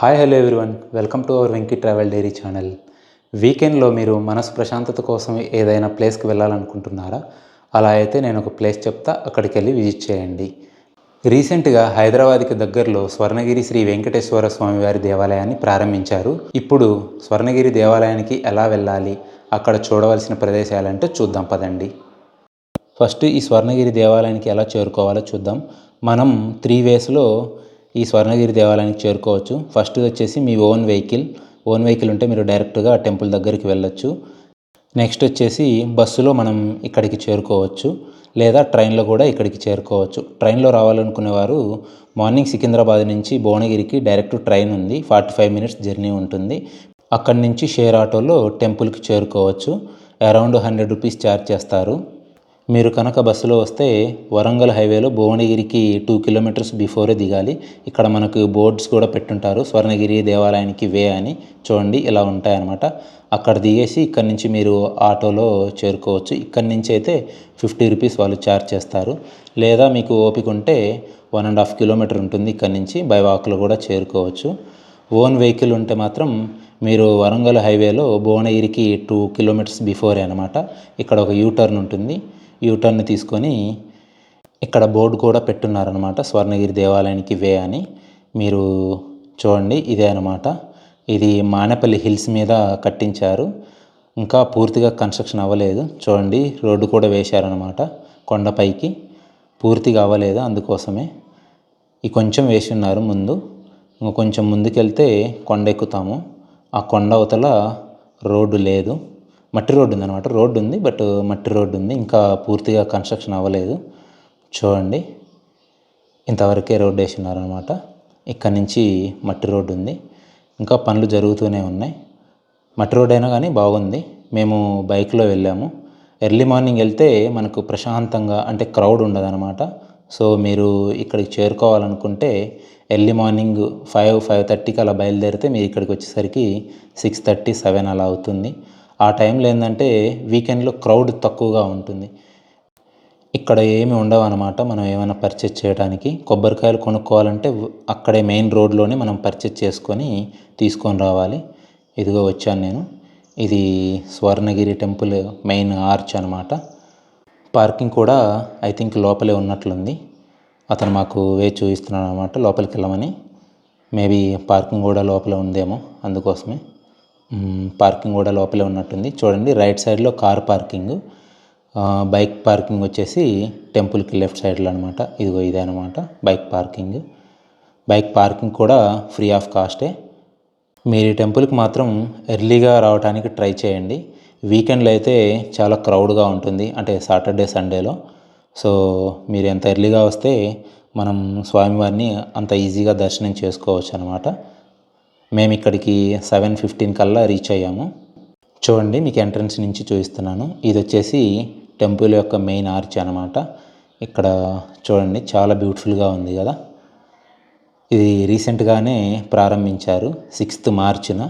Hi hello everyone welcome to our Venky travel diary channel వీకెండ్లో మీరు మనసు ప్రశాంతత కోసం ఏదైనా ప్లేస్కి వెళ్ళాలనుకుంటున్నారా? అలా అయితే నేను ఒక ప్లేస్ చెప్తా అక్కడికి వెళ్ళి విజిట్ చేయండి. రీసెంట్గా హైదరాబాద్కి దగ్గరలో స్వర్ణగిరి శ్రీ వెంకటేశ్వర స్వామివారి దేవాలయాన్ని ప్రారంభించారు. ఇప్పుడు స్వర్ణగిరి దేవాలయానికి ఎలా వెళ్ళాలి? అక్కడ చూడవలసిన ప్రదేశాలంటే చూద్దాం పదండి. ఫస్ట్ ఈ స్వర్ణగిరి దేవాలయానికి ఎలా చేరుకోవాలో చూద్దాం. మనం త్రీ వేస్లో ఈ స్వర్ణగిరి దేవాలయానికి చేరుకోవచ్చు. ఫస్ట్ వచ్చేసి మీ ఓన్ వెహికల్ ఓన్ వెహికల్ ఉంటే మీరు డైరెక్ట్గా టెంపుల్ దగ్గరికి వెళ్ళొచ్చు. నెక్స్ట్ వచ్చేసి బస్సులో మనం ఇక్కడికి చేరుకోవచ్చు. లేదా ట్రైన్లో కూడా ఇక్కడికి చేరుకోవచ్చు. ట్రైన్లో రావాలనుకునే వారు మార్నింగ్ సికింద్రాబాద్ నుంచి భువనగిరికి డైరెక్ట్ ట్రైన్ ఉంది. ఫార్టీ ఫైవ్ మినిట్స్ జర్నీ ఉంటుంది. అక్కడి నుంచి షేర్ ఆటోలో టెంపుల్కి చేరుకోవచ్చు. అరౌండ్ హండ్రెడ్ రూపీస్ ఛార్జ్ చేస్తారు. మీరు కనుక బస్సులో వస్తే వరంగల్ హైవేలో భువనగిరికి టూ కిలోమీటర్స్ బిఫోరే దిగాలి. ఇక్కడ మనకు బోర్డ్స్ కూడా పెట్టుంటారు. స్వర్ణగిరి దేవాలయానికి వే అని చూడండి ఇలా ఉంటాయన్నమాట. అక్కడ దిగేసి ఇక్కడ నుంచి మీరు ఆటోలో చేరుకోవచ్చు. ఇక్కడ నుంచి అయితే ఫిఫ్టీ రూపీస్ వాళ్ళు ఛార్జ్ చేస్తారు. లేదా మీకు ఓపిక ఉంటే వన్ అండ్ హాఫ్ కిలోమీటర్ ఉంటుంది ఇక్కడ నుంచి బై వాక్లో కూడా చేరుకోవచ్చు. ఓన్ వెహికల్ ఉంటే మాత్రం మీరు వరంగల్ హైవేలో భువనగిరికి టూ కిలోమీటర్స్ బిఫోరే అనమాట ఇక్కడ ఒక యూటర్న్ ఉంటుంది. యూటర్న్ తీసుకొని ఇక్కడ బోర్డు కూడా పెట్టున్నారనమాట స్వర్ణగిరి దేవాలయానికి వే అని. మీరు చూడండి ఇదే అనమాట ఇది మానేపల్లి హిల్స్ మీద కట్టించారు. ఇంకా పూర్తిగా కన్స్ట్రక్షన్ అవ్వలేదు. చూడండి రోడ్డు కూడా వేశారనమాట కొండపైకి. పూర్తిగా అవ్వలేదు అందుకోసమే. ఈ కొంచెం వేసి ఉన్నారు ముందు. ఇంకొంచెం కొంచెం ముందుకెళ్తే కొండ ఎక్కుతాము. ఆ కొండ అవతల రోడ్డు లేదు. మట్టి రోడ్డు ఉంది అనమాట రోడ్డు ఉంది బట్ మట్టి రోడ్డు ఉంది. ఇంకా పూర్తిగా కన్స్ట్రక్షన్ అవ్వలేదు. చూడండి. ఇంతవరకే రోడ్డు వేసినారనమాట ఉన్నారనమాట ఇక్కడ నుంచి మట్టి రోడ్డు ఉంది. ఇంకా పనులు జరుగుతూనే ఉన్నాయి. మట్టి రోడ్ అయినా కానీ బాగుంది. మేము బైక్లో వెళ్ళాము. ఎర్లీ మార్నింగ్ వెళ్తే మనకు ప్రశాంతంగా అంటే క్రౌడ్ ఉండదన్నమాట. సో మీరు ఇక్కడికి చేరుకోవాలనుకుంటే ఎర్లీ మార్నింగ్ ఫైవ్ ఫైవ్ థర్టీకి అలా బయలుదేరితే మీరు ఇక్కడికి వచ్చేసరికి సిక్స్ థర్టీ సెవెన్ అలా అవుతుంది. ఆ టైంలో ఏంటంటే వీకెండ్లో క్రౌడ్ తక్కువగా ఉంటుంది. ఇక్కడ ఏమి ఉండవు అనమాట మనం ఏమైనా పర్చేజ్ చేయడానికి. కొబ్బరికాయలు కొనుక్కోవాలంటే అక్కడే మెయిన్ రోడ్లోనే మనం పర్చేజ్ చేసుకొని తీసుకొని రావాలి. ఇదిగో వచ్చాను నేను. ఇది స్వర్ణగిరి టెంపుల్ మెయిన్ ఆర్చ్ అనమాట పార్కింగ్ కూడా ఐ థింక్ లోపలే ఉన్నట్లుంది. అతను మాకు వే చూపిస్తున్నాడు అనమాట లోపలికి వెళ్ళమని. మేబీ పార్కింగ్ కూడా లోపల ఉందేమో అందుకోసమే. పార్కింగ్ కూడా లోపలే ఉన్నట్టుంది. చూడండి రైట్ సైడ్లో కార్ పార్కింగ్. బైక్ పార్కింగ్ వచ్చేసి టెంపుల్కి లెఫ్ట్ సైడ్లో అనమాట ఇదిగో ఇదే అనమాట బైక్ పార్కింగ్. బైక్ పార్కింగ్ కూడా ఫ్రీ ఆఫ్ కాస్టే. మీరు ఈ టెంపుల్కి మాత్రం ఎర్లీగా రావడానికి ట్రై చేయండి. వీకెండ్లో అయితే చాలా క్రౌడ్గా ఉంటుంది అంటే సాటర్డే సండేలో సో మీరు ఎంత ఎర్లీగా వస్తే మనం స్వామివారిని అంత ఈజీగా దర్శనం చేసుకోవచ్చు అనమాట మేము ఇక్కడికి సెవెన్ ఫిఫ్టీన్ కల్లా రీచ్ అయ్యాము. చూడండి మీకు ఎంట్రన్స్ నుంచి చూపిస్తున్నాను. ఇది వచ్చేసి టెంపుల్ యొక్క మెయిన్ ఆర్చ్ అనమాట ఇక్కడ చూడండి చాలా బ్యూటిఫుల్గా ఉంది కదా. ఇది రీసెంట్గానే ప్రారంభించారు సిక్స్త్ మార్చిన.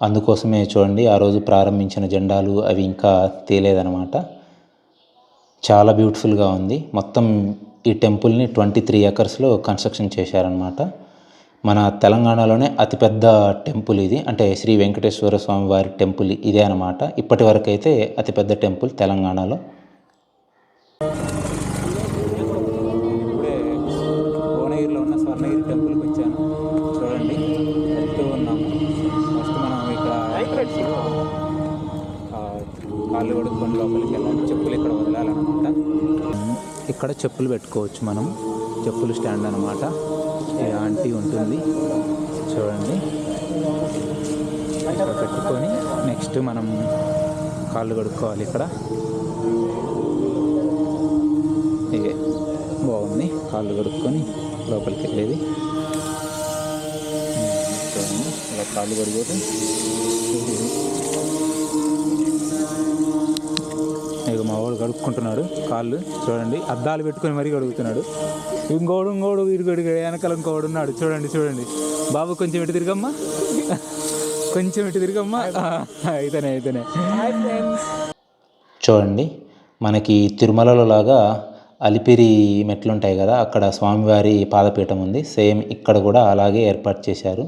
అందుకోసమే చూడండి ఆ రోజు ప్రారంభించిన జెండాలు అవి ఇంకా తేలేదనమాట చాలా బ్యూటిఫుల్గా ఉంది. మొత్తం ఈ టెంపుల్ని ట్వంటీ త్రీ ఎకర్స్లో కన్స్ట్రక్షన్ చేశారనమాట మన తెలంగాణలోనే అతిపెద్ద టెంపుల్ ఇది. అంటే శ్రీ వెంకటేశ్వర స్వామి వారి టెంపుల్ ఇదే అనమాట ఇప్పటి వరకు అయితే అతిపెద్ద టెంపుల్ తెలంగాణలో. ఇప్పుడే భువనగిరిలో ఉన్న స్వర్ణగిరి టెంపుల్కి వచ్చాను. చూడండి వెళ్తూ ఉన్నాము. ఫస్ట్ మనం ఇక్కడ కాళ్ళు కడుక్కొని లోపలికి వెళ్ళాలి. చెప్పులు ఇక్కడ వదలాలన్నమాట. ఇక్కడ చెప్పులు పెట్టుకోవచ్చు మనం. చెప్పులు స్టాండ్ అనమాట ఆంటీ ఉంటుంది. చూడండి. ఇక్కడ పెట్టుకొని నెక్స్ట్ మనం కాళ్ళు కడుక్కోవాలి ఇక్కడ. ఇదే బాగుంది. కాళ్ళు కడుక్కొని లోపలికి వెళ్ళేది. చూడండి ఇలా కాళ్ళు కడుగుతూ ఇక మా వాడు కడుక్కుంటున్నాడు కాళ్ళు. చూడండి అద్దాలు పెట్టుకొని మరీ కడుగుతున్నాడు. ఇంకోడు ఇంకోడు ఇరుగడు వెనకాల ఇంకోడు ఉన్నాడు. చూడండి చూడండి. బాబు కొంచెం ఇటు తిరిగమ్మా. కొంచెం ఇటు తిరగమ్మా. అయితేనే అయితేనే. చూడండి మనకి తిరుమలలో లాగా అలిపిరి మెట్లు ఉంటాయి కదా అక్కడ స్వామివారి పాదపీఠం ఉంది. సేమ్ ఇక్కడ కూడా అలాగే ఏర్పాటు చేశారు.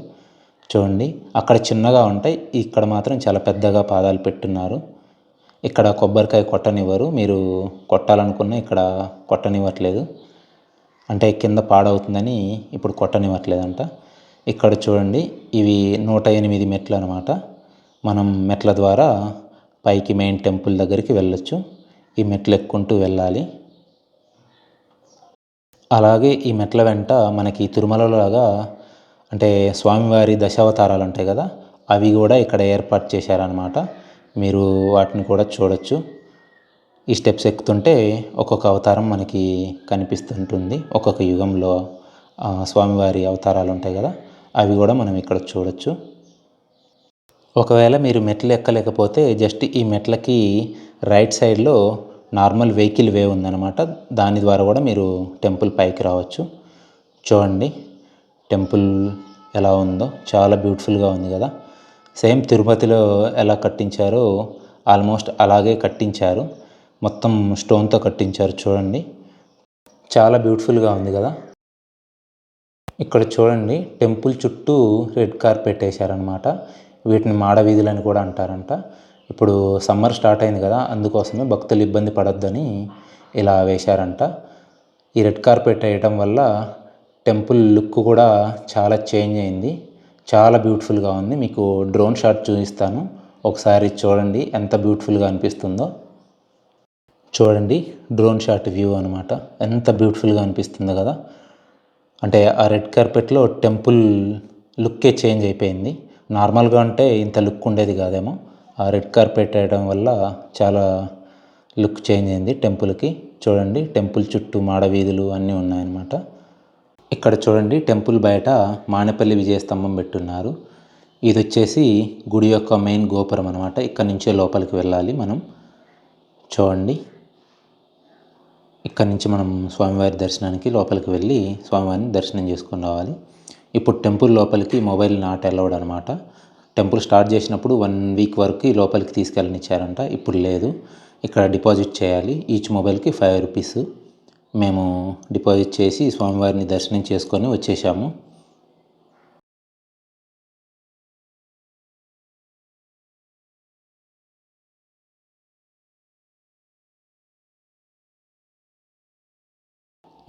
చూడండి అక్కడ చిన్నగా ఉంటాయి. ఇక్కడ మాత్రం చాలా పెద్దగా పాదాలు పెట్టున్నారు ఇక్కడ కొబ్బరికాయ కొట్టనివ్వరు. మీరు కొట్టాలనుకున్న ఇక్కడ కొట్టనివ్వట్లేదు. అంటే కింద పాడవుతుందని ఇప్పుడు కొట్టనివ్వట్లేదంట. ఇక్కడ చూడండి ఇవి నూట ఎనిమిది మెట్లు అనమాట మనం మెట్ల ద్వారా పైకి మెయిన్ టెంపుల్ దగ్గరికి వెళ్ళొచ్చు. ఈ మెట్లు ఎక్కుంటూ వెళ్ళాలి. అలాగే ఈ మెట్ల వెంట మనకి తిరుమలలాగా అంటే స్వామివారి దశావతారాలు ఉంటాయి కదా అవి కూడా ఇక్కడ ఏర్పాటు చేశారనమాట మీరు వాటిని కూడా చూడొచ్చు. ఈ స్టెప్స్ ఎక్కుతుంటే ఒక్కొక్క అవతారం మనకి కనిపిస్తుంటుంది. ఒక్కొక్క యుగంలో స్వామివారి అవతారాలు ఉంటాయి కదా అవి కూడా మనం ఇక్కడ చూడొచ్చు. ఒకవేళ మీరు మెట్లు ఎక్కలేకపోతే జస్ట్ ఈ మెట్లకి రైట్ సైడ్లో నార్మల్ వెహికల్ వే ఉందన్నమాట. దాని ద్వారా కూడా మీరు టెంపుల్ పైకి రావచ్చు. చూడండి టెంపుల్ ఎలా ఉందో. చాలా బ్యూటిఫుల్గా ఉంది కదా. సేమ్ తిరుపతిలో ఎలా కట్టించారో ఆల్మోస్ట్ అలాగే కట్టించారు. మొత్తం స్టోన్తో కట్టించారు చూడండి. చాలా బ్యూటిఫుల్గా ఉంది కదా. ఇక్కడ చూడండి టెంపుల్ చుట్టూ రెడ్ కార్పెట్ వేసారనమాట వీటిని మాడవీధులని కూడా అంటారంట. ఇప్పుడు సమ్మర్ స్టార్ట్ అయింది కదా అందుకోసమే భక్తులు ఇబ్బంది పడొద్దని ఇలా వేశారంట. ఈ రెడ్ కార్పెట్ వేయటం వల్ల టెంపుల్ లుక్ కూడా చాలా చేంజ్ అయింది. చాలా బ్యూటిఫుల్గా ఉంది. మీకు డ్రోన్ షాట్ చూపిస్తాను. ఒకసారి చూడండి ఎంత బ్యూటిఫుల్గా అనిపిస్తుందో. చూడండి డ్రోన్ షాట్ వ్యూ అనమాట ఎంత బ్యూటిఫుల్గా అనిపిస్తుందో కదా. అంటే ఆ రెడ్ కార్పెట్లో టెంపుల్ లుక్కే చేంజ్ అయిపోయింది. నార్మల్గా అంటే ఇంత లుక్ ఉండేది కాదేమో. ఆ రెడ్ కార్పెట్ వేయడం వల్ల చాలా లుక్ చేంజ్ అయింది టెంపుల్కి. చూడండి టెంపుల్ చుట్టూ మాడ వీధులు అన్నీ ఉన్నాయన్నమాట. ఇక్కడ చూడండి టెంపుల్ బయట మానేపల్లి విజయ స్తంభం పెట్టున్నారు. ఇది వచ్చేసి గుడి యొక్క మెయిన్ గోపురం అనమాట ఇక్కడ నుంచే లోపలికి వెళ్ళాలి మనం. చూడండి. ఇక్కడ నుంచి మనం స్వామివారి దర్శనానికి లోపలికి వెళ్ళి స్వామివారిని దర్శనం చేసుకుని రావాలి. ఇప్పుడు టెంపుల్ లోపలికి మొబైల్ నాట్ అలౌడ్ అనమాట టెంపుల్ స్టార్ట్ చేసినప్పుడు వన్ వీక్ వరకు లోపలికి తీసుకెళ్ళనిచ్చారంట. ఇప్పుడు లేదు. ఇక్కడ డిపాజిట్ చేయాలి. ఈచ్ మొబైల్కి ఫైవ్ రూపీస్. మేము డిపాజిట్ చేసి స్వామివారిని దర్శనం చేసుకొని వచ్చేసాము.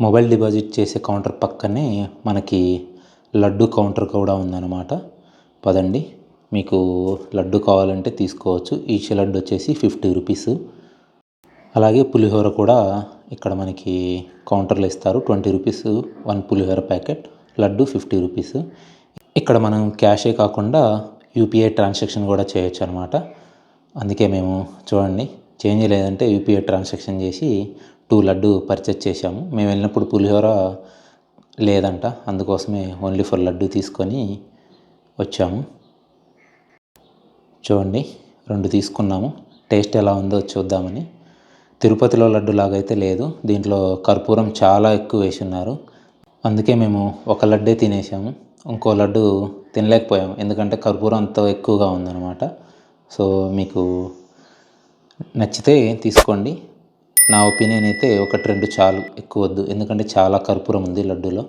మొబైల్ డిపాజిట్ చేసే కౌంటర్ పక్కనే మనకి లడ్డు కౌంటర్ కూడా ఉందన్నమాట. పదండి మీకు లడ్డు కావాలంటే తీసుకోవచ్చు. ఈచ్ లడ్డు వచ్చేసి ఫిఫ్టీ రూపీస్. అలాగే పులిహోర కూడా ఇక్కడ మనకి కౌంటర్లో ఇస్తారు. ట్వంటీ రూపీస్ వన్ పులిహోర ప్యాకెట్. Laddu fifty rupees. ఇక్కడ మనం క్యాషే కాకుండా యూపీఐ ట్రాన్సాక్షన్ కూడా చేయొచ్చు అనమాట అందుకే మేము చూడండి చేంజ్ లేదంటే యూపీఐ ట్రాన్సాక్షన్ చేసి టూ లడ్డు పర్చేజ్ చేశాము. మేము వెళ్ళినప్పుడు పులిహోర లేదంట. అందుకోసమే ఓన్లీ ఫర్ లడ్డు తీసుకొని వచ్చాము. చూడండి రెండు తీసుకున్నాము. టేస్ట్ ఎలా ఉందో చూద్దామని. తిరుపతిలో లడ్డు లాగైతే లేదు. దీంట్లో కర్పూరం చాలా ఎక్కువ వేసి ఉన్నారు అందుకే మేము ఒక లడ్డే తినేసాము ఇంకో లడ్డు తినలేకపోయాము. ఎందుకంటే కర్పూరం అంత ఎక్కువగా ఉందన్నమాట. సో మీకు నచ్చితే తీసుకోండి. నా ఒపీనియన్ అయితే ఒకటి రెండు చాలు ఎక్కువ వద్దు. ఎందుకంటే చాలా కర్పూరం ఉంది లడ్డూలో.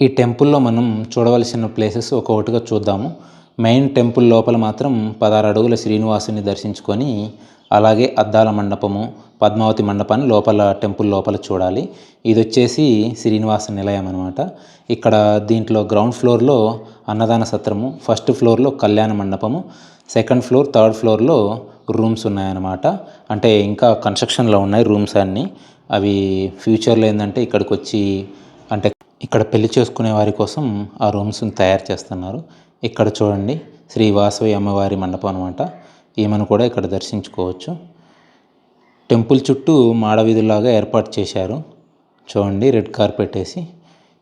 ఈ టెంపుల్లో మనం చూడవలసిన ప్లేసెస్ ఒక్కొక్కటిగా చూద్దాము. మెయిన్ టెంపుల్ లోపల మాత్రం పదహారు అడుగుల శ్రీనివాసుని దర్శించుకొని అలాగే అద్దాల మండపము పద్మావతి మండపాన్ని లోపల టెంపుల్ లోపల చూడాలి. ఇది వచ్చేసి శ్రీనివాస నిలయం అనమాట ఇక్కడ దీంట్లో గ్రౌండ్ ఫ్లోర్లో అన్నదాన సత్రము ఫస్ట్ ఫ్లోర్లో కళ్యాణ మండపము సెకండ్ ఫ్లోర్ థర్డ్ ఫ్లోర్లో రూమ్స్ ఉన్నాయన్నమాట. అంటే ఇంకా కన్స్ట్రక్షన్లో ఉన్నాయి రూమ్స్ అన్నీ. అవి ఫ్యూచర్లో ఏంటంటే ఇక్కడికి వచ్చి అంటే ఇక్కడ పెళ్ళి చేసుకునే వారి కోసం ఆ రూమ్స్ని తయారు చేస్తున్నారు. ఇక్కడ చూడండి శ్రీ వాసవి అమ్మవారి మండపం అనమాట ఈమెను కూడా ఇక్కడ దర్శించుకోవచ్చు. టెంపుల్ చుట్టూ మాడవీధుల్లాగా ఏర్పాటు చేశారు. చూడండి రెడ్ కార్పెట్ వేసి.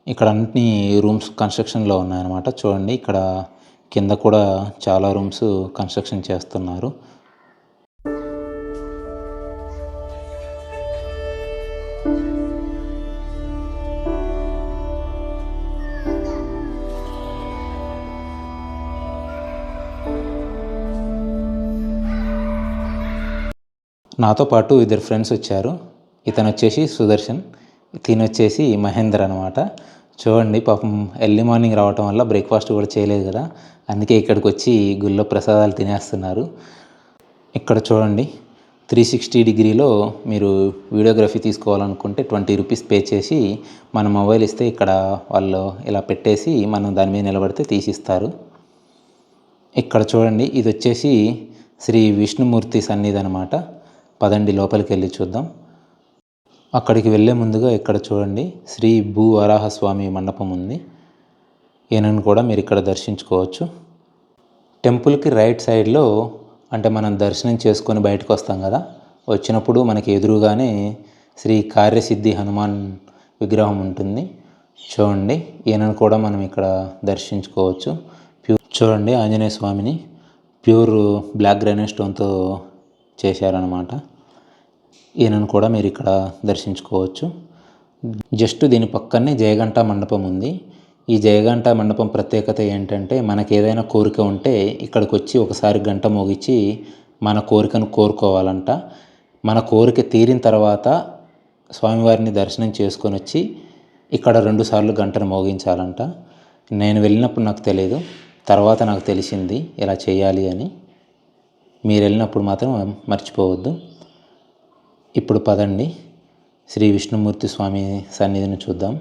ఇక్కడ అన్ని రూమ్స్ కన్స్ట్రక్షన్లో ఉన్నాయన్నమాట. చూడండి ఇక్కడ కింద కూడా చాలా రూమ్స్ కన్స్ట్రక్షన్ చేస్తున్నారు. నాతో పాటు ఇద్దరు ఫ్రెండ్స్ వచ్చారు. ఇతను వచ్చేసి సుదర్శన్ తిని వచ్చేసి మహేందర్ అనమాట చూడండి పాపం ఎర్లీ మార్నింగ్ రావటం వల్ల బ్రేక్ఫాస్ట్ కూడా చేయలేదు కదా. అందుకే ఇక్కడికి వచ్చి గుళ్ళో ప్రసాదాలు తినేస్తున్నారు. ఇక్కడ చూడండి త్రీ సిక్స్టీ డిగ్రీలో మీరు వీడియోగ్రఫీ తీసుకోవాలనుకుంటే ట్వంటీ రూపీస్ పే చేసి మన మొబైల్ ఇస్తే ఇక్కడ వాళ్ళు ఇలా పెట్టేసి మనం దాని మీద నిలబడితే తీసిస్తారు. ఇక్కడ చూడండి ఇది వచ్చేసి శ్రీ విష్ణుమూర్తి సన్నిధి అనమాట పదండి లోపలికి వెళ్ళి చూద్దాం. అక్కడికి వెళ్ళే ముందుగా ఇక్కడ చూడండి శ్రీ భూ వరాహస్వామి మండపం ఉంది. ఈయనను కూడా మీరు ఇక్కడ దర్శించుకోవచ్చు. టెంపుల్కి రైట్ సైడ్లో అంటే మనం దర్శనం చేసుకొని బయటకు వస్తాం కదా వచ్చినప్పుడు మనకి ఎదురుగానే శ్రీ కార్యసిద్ధి హనుమాన్ విగ్రహం ఉంటుంది. చూడండి ఈయనను కూడా మనం ఇక్కడ దర్శించుకోవచ్చు. ప్యూర్ చూడండి ఆంజనేయ స్వామిని. ప్యూర్ బ్లాక్ గ్రానైట్ స్టోన్తో చేశారనమాట ఈయనను కూడా మీరు ఇక్కడ దర్శించుకోవచ్చు. జస్ట్ దీని పక్కనే జయగంట మండపం ఉంది. ఈ జయగంట మండపం ప్రత్యేకత ఏంటంటే మనకి ఏదైనా కోరిక ఉంటే ఇక్కడికి వచ్చి ఒకసారి గంట మోగించి మన కోరికను కోరుకోవాలంట. మన కోరిక తీరిన తర్వాత స్వామివారిని దర్శనం చేసుకొని వచ్చి ఇక్కడ రెండుసార్లు గంటను మోగించాలంట. నేను వెళ్ళినప్పుడు నాకు తెలియదు తర్వాత నాకు తెలిసింది ఇలా చేయాలి అని. మీరు వెళ్ళినప్పుడు మాత్రం మర్చిపోవద్దు. ఇప్పుడు పదండి. శ్రీ విష్ణుమూర్తి స్వామి సన్నిధిని చూద్దాం.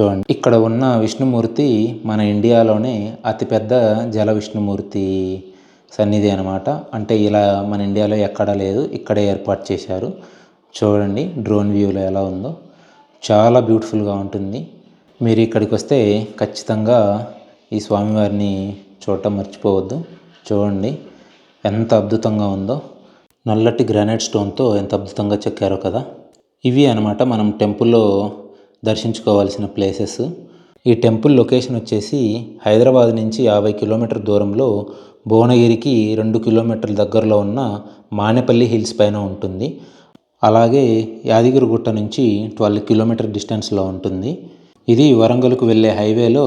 చూడండి. ఇక్కడ ఉన్న విష్ణుమూర్తి మన ఇండియాలోనే అతిపెద్ద జల విష్ణుమూర్తి సన్నిధి అనమాట అంటే ఇలా మన ఇండియాలో ఎక్కడా లేదు ఇక్కడే ఏర్పాటు చేశారు. చూడండి డ్రోన్ వ్యూలో ఎలా ఉందో. చాలా బ్యూటిఫుల్గా ఉంటుంది. మీరు ఇక్కడికి వస్తే ఖచ్చితంగా ఈ స్వామివారిని చూడటం మర్చిపోవద్దు. చూడండి. ఎంత అద్భుతంగా ఉందో నల్లటి గ్రానైట్ స్టోన్తో ఎంత అద్భుతంగా చెక్కారో కదా. ఇవి అనమాట మనం టెంపుల్లో దర్శించుకోవాల్సిన ప్లేసెస్. ఈ టెంపుల్ లొకేషన్ వచ్చేసి హైదరాబాద్ నుంచి యాభై కిలోమీటర్ దూరంలో భువనగిరికి రెండు కిలోమీటర్ల దగ్గరలో ఉన్న మానేపల్లి హిల్స్ పైన ఉంటుంది. అలాగే యాదగిరిగుట్ట నుంచి ట్వెల్వ్ కిలోమీటర్ డిస్టెన్స్లో ఉంటుంది. ఇది వరంగల్కు వెళ్ళే హైవేలో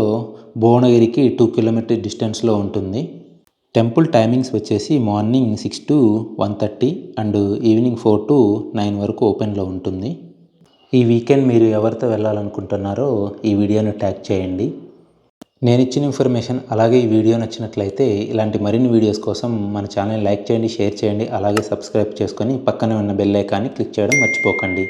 భువనగిరికి టూ కిలోమీటర్ డిస్టెన్స్లో ఉంటుంది. టెంపుల్ టైమింగ్స్ వచ్చేసి morning six to one thirty and evening four to nine వరకు ఓపెన్లో ఉంటుంది. ఈ వీకెండ్ మీరు ఎవరితో వెళ్ళాలనుకుంటున్నారో ఈ వీడియోను ట్యాగ్ చేయండి. నేను ఇచ్చిన ఇన్ఫర్మేషన్ అలాగే ఈ వీడియో నచ్చినట్లయితే ఇలాంటి మరిన్ని వీడియోస్ కోసం మన ఛానల్ లైక్ చేయండి షేర్ చేయండి అలాగే సబ్స్క్రైబ్ చేసుకొని పక్కనే ఉన్న బెల్ ఐకాన్ని క్లిక్ చేయడం మర్చిపోకండి.